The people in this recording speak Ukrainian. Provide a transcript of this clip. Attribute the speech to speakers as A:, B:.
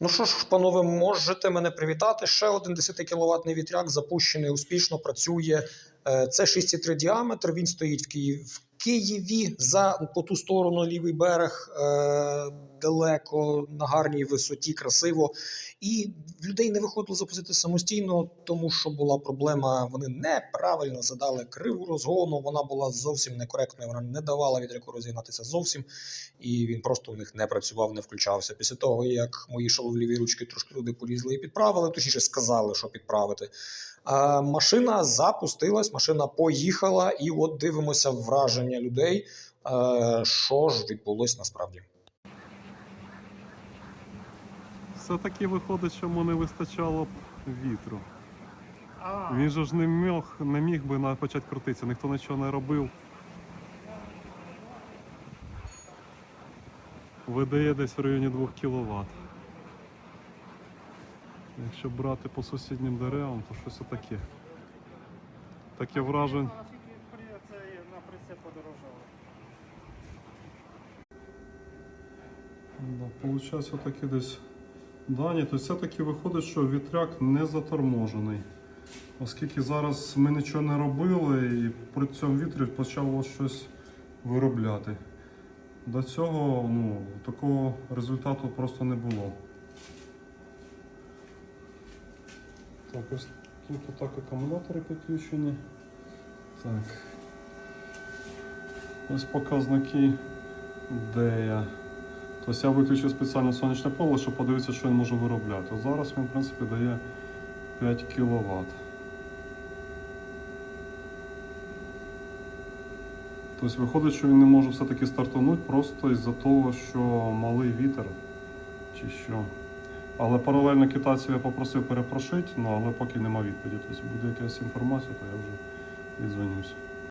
A: Ну що ж, панове, можете мене привітати. Ще один 10 кіловатний вітряк запущений успішно, працює. Е, Це 6,3 діаметр. Він стоїть в Києві. В Києві за по ту сторону лівий берег е, далеко на гарній висоті, красиво. І людей не виходило запустити самостійно, тому що була проблема. Вони неправильно задали криву розгону. Вона була зовсім некоректною. Вона не давала вітряку розігнатися зовсім, і він просто у них не працював, не включався. Після того, як мої шаловливі ручки трошки туди полізли і підправили, точніше сказали, що підправити. А машина запустилась, машина поїхала, і от дивимося враження людей. Що ж відбулось насправді?
B: Все-таки виходить, що йому не вистачало б вітру. Він же ж не міг, не міг би почати крутитися, ніхто нічого не робив. Видає десь в районі 2 кВт. Якщо брати по сусіднім деревам, то щось таке. Таке враження. Да, Получається такі десь дані. Тобто все-таки виходить, що вітряк не заторможений. Оскільки зараз ми нічого не робили і при цьому вітрі почало щось виробляти. До цього ну, такого результату просто не було. Так, ось тут отак акумулятори підключені. Так. Ось показники, де я. Тобто я виключив спеціально сонячне поле, щоб подивитися, що він може виробляти. От Зараз він, в принципі, дає 5 кВт. Тобто виходить, що він не може все-таки стартанути просто із-за того, що малий вітер чи що. Але паралельно китайців я попросив перепрошити, ну, але поки нема відповіді. Тобто буде якась інформація, то я вже відзвонюся.